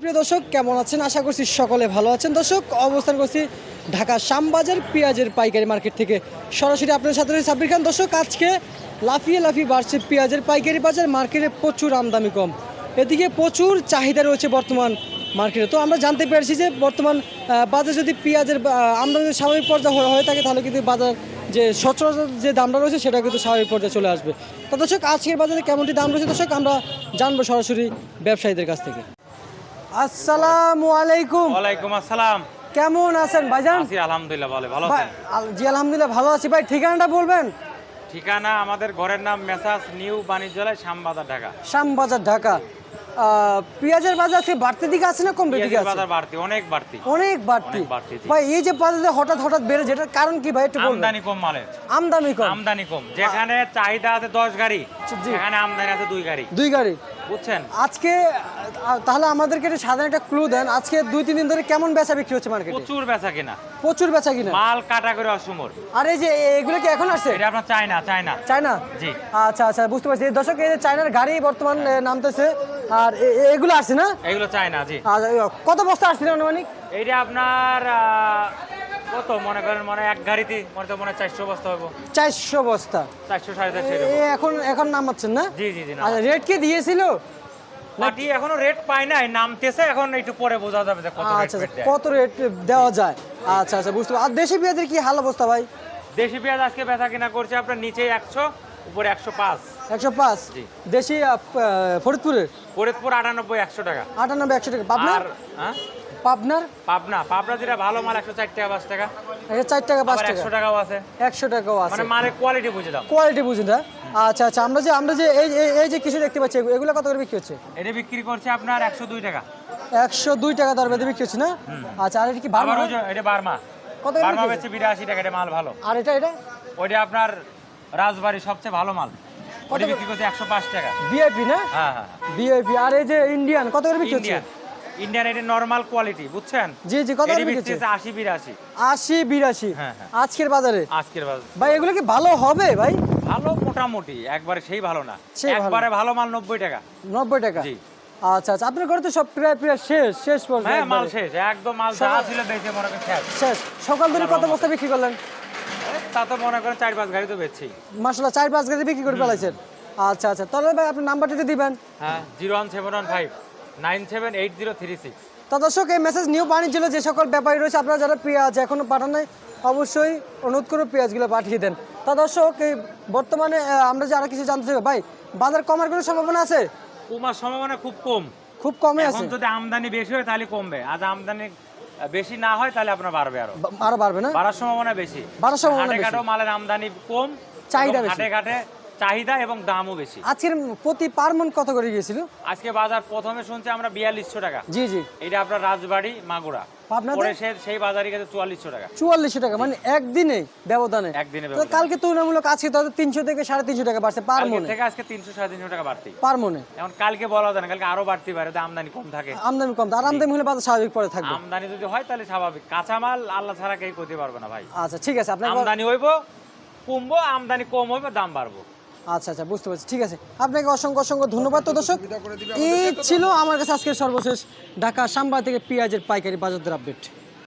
প্রিয় দর্শক, কেমন আছেন? আশা করছি সকলে ভালো আছেন। দর্শক, অবস্থান করছি ঢাকা শ্যামবাজার পেঁয়াজের পাইকারি মার্কেট থেকে। সরাসরি আপনাদের সাথে রয়েছে সাব্বির খান। দর্শক, আজকে লাফিয়ে লাফিয়ে বাড়ছে পেঁয়াজের পাইকারি বাজার। মার্কেটে প্রচুর আমদানি কম। এদিকে প্রচুর চাহিদা রয়েছে বর্তমান মার্কেটে। তো আমরা জানতে পেরেছি যে বর্তমান বাজারে যদি পেঁয়াজের আমদানি স্বাভাবিক পর্যায়ে হয়ে থাকে, তাহলে কিন্তু বাজার যে সচরাচর যে দামটা রয়েছে, সেটা কিন্তু স্বাভাবিক পর্যায়ে চলে আসবে। তো দর্শক, আজকের বাজারে কেমনটি দাম রয়েছে? দর্শক, আমরা জানব সরাসরি ব্যবসায়ীদের কাছ থেকে। আসসালামু আলাইকুম। ওয়ালাইকুম আসসালাম। কেমন আছেন ভাইজান? আছি আলহামদুলিল্লাহ ভালো ভালো আছেন? জি আলহামদুলিল্লাহ ভালো আছি। ভাই ঠিকানাটা বলবেন? ঠিকানা আমাদের ঘরের নাম মেসাজ নিউ বাণিজ্যালয় শ্যামবাজার ঢাকা। শ্যামবাজার ঢাকা। পেঁয়াজের বাজার আজকে বাড়তির দিকে আছে না কম দিকে আছে? বাজার বাড়তি অনেক বাড়তি। অনেক বাড়তি। বাড়তি। ভাই এই যে বাজারে হঠাৎ হঠাৎ বেড়ে যেটার কারণ কি ভাই একটু বলবেন? আমদানি কম মালের। আমদানি কম। আমদানি কম। যেখানে চাহিদা আছে দশ গাড়ি সেখানে আমদানি আছে দুই গাড়ি। দুই গাড়ি। বুঝছেন? আজকে তাহলে আমাদেরকে একটু সাধারণ একটা ক্লু দেন আজকে দুই তিন দিন ধরে কেমন বেচা বিক্রি হচ্ছে মার্কেটে প্রচুর বেচা কিনা। প্রচুর বেচা কিনা। মাল কাটা করে অসুমর। আর এই যে এগুলো কি এখন আসছে? এটা আপনার চাই না চাই চায়না? জি। আচ্ছা আচ্ছা বুঝতে পারছি। দর্শক এই যে চায়নার গাড়ি বর্তমান নামতেছে। আর এ- এগুলো আসছে না? এগুলো চাই না জি। আর কত বস্তা আসছিল আনুমানিক? এইটা আপনার কত মনে করেন মানে এক গাড়িতে মনে তো মনে চারশো বস্তা হইব। চারশো বস্তা। চারশো সাড়ে চারশো এখন এখন নামাচ্ছেন না? জি জি জি না আচ্ছা রেট কি দিয়েছিল? মাটি এখনও রেট পায় নাই নামতেছে এখন একটু পরে বোঝা যাবে যে কত আচ্ছা আচ্ছা কত রেট দেওয়া যায়? আচ্ছা আচ্ছা বুঝতে আর দেশি পেঁয়াজের কি হাল অবস্থা ভাই? দেশি পেঁয়াজ আজকে বেচা কিনা করছে আপনার নিচে একশো উপরে একশো পাঁচ। একশো পাঁচ। দেশি ফরিদপুরের? ফরিদপুর আটানব্বই একশো টাকা। আটানব্বই একশো টাকা। পাবনার? হ্যাঁ? পাবনার? পাবনা। পাবনা যেটা ভালো মাল একশো চার টাকা পাঁচ টাকা। চার টাকা পাঁচ টাকা। একশো টাকাও আছে। একশো টাকাও আছে। মানে মালের কোয়ালিটি বুঝে কোয়ালিটি না আচ্ছা আচ্ছা আমরা যে আমরা যে এই এই- যে কিছু দেখতে পাচ্ছি এগুলো কত করে বিক্রি হচ্ছে? এটা বিক্রি করছে আপনার একশো দুই টাকা। একশো দুই টাকা দর বেঁধে বিক্রি হচ্ছে না? আচ্ছা আর এটা কি এটা বার্মা। কত করে বার্মা বেচছে বিরাশি টাকা এটা মাল ভালো। আর এটা এটা? ওইটা আপনার রাজবাড়ি সবচেয়ে ভালো মাল। ওটা বিক্রি করছে একশো পাঁচ টাকা। বিআইপি না? হ্যাঁ হ্যাঁ বিআইপি আর এই যে ইন্ডিয়ান কত করে বিক্রি হচ্ছে? ইন্ডিয়ান এটা নর্মাল কোয়ালিটি বুঝছেন? জি জি কত করে বিক্রি হচ্ছে? হচ্ছে আশি বিরাশি আশি বিরাশি। হ্যাঁ, হ্যাঁ। আজকের বাজারে? আজকের বাজার। ভাই এগুলো কি ভালো হবে ভাই? ভালো মোটামুটি একবারে সেই ভালো না। একবারে ভালো মাল নব্বই টাকা। নব্বই টাকা? জি। আচ্ছা আচ্ছা আপনার ঘরে তো সব প্রায় প্রায় শেষ শেষ পর্যায়ে হ্যাঁ মাল শেষ একদম মাল যা ছিল বেঁচে মনে শেষ। শেষ। সকাল ধরে কত বস্তা বিক্রি করলেন? তা তো মনে করেন চার পাঁচ গাড়ি তো বেচছি। মাসাল্লাহ চার পাঁচ গাড়ি বিক্রি করে ফেলাইছেন। আচ্ছা আচ্ছা তাহলে ভাই আপনার নাম্বারটা একটু দিবেন। হ্যাঁ zero one seven one five nine seven eight zero three six. তা দর্শক এই মেসেজ নিউ বাণিজ্য যে সকল ব্যাপারী রয়েছে আপনারা যারা পেঁয়াজ এখনও পাঠান নাই অবশ্যই অনুরোধ করে পেঁয়াজগুলো পাঠিয়ে দেন। তা দর্শক এই বর্তমানে আমরা যে আরও কিছু জানতে চাই ভাই বাজার কমার কোনো সম্ভাবনা আছে? কুমার সম্ভাবনা খুব কম। খুব কমে আছে। যদি আমদানি বেশি হয় তাহলে কমবে। আজ আমদানি বেশি না হয় তাহলে আপনার বাড়বে আরও আরও বাড়বে না বাড়ার সম্ভাবনা বেশি বাড়ার সম্ভাবনা বেশি। মালের আমদানি কম চাহিদা বেশি। ঘাটে ঘাটে চাহিদা এবং দামও বেশি। আজকের প্রতি পার মন কত করে গিয়েছিল? আজকে বাজার প্রথমে শুনছি আমরা বিয়াল্লিশশো টাকা। জি জি। এটা আপনার রাজবাড়ি মাগুরা। পরে সে সেই বাজারে গেছে চুয়াল্লিশশো টাকা। চুয়াল্লিশশো টাকা মানে একদিনে ব্যবধানে। একদিনে তো কালকে তুলনামূলক আজকে তাহলে তিনশো থেকে সাড়ে তিনশো টাকা বাড়ছে পার মনে। থেকে আজকে তিনশো সাড়ে তিনশো টাকা বাড়তি। পার মনে। এখন কালকে বলা যায় না কালকে আরও বাড়তি পারে আমদানি কম থাকে। আমদানি কম আর আমদানি হলে বাজার স্বাভাবিক পরে থাকবে। আমদানি যদি হয় তাহলে স্বাভাবিক। কাঁচামাল আল্লাহ ছাড়া কেউ করতে পারবে না ভাই। আচ্ছা ঠিক আছে আপনার আমদানি হইব কমবো আমদানি কম হবে দাম বাড়বো। আচ্ছা আচ্ছা বুঝতে পারছি। ঠিক আছে। আপনাকে অসংখ্য অসংখ্য ধন্যবাদ। তো দর্শক এই ছিল আমার কাছে আজকের সর্বশেষ ঢাকা সাম্বা থেকে পেঁয়াজের পাইকারি বাজারদের আপডেট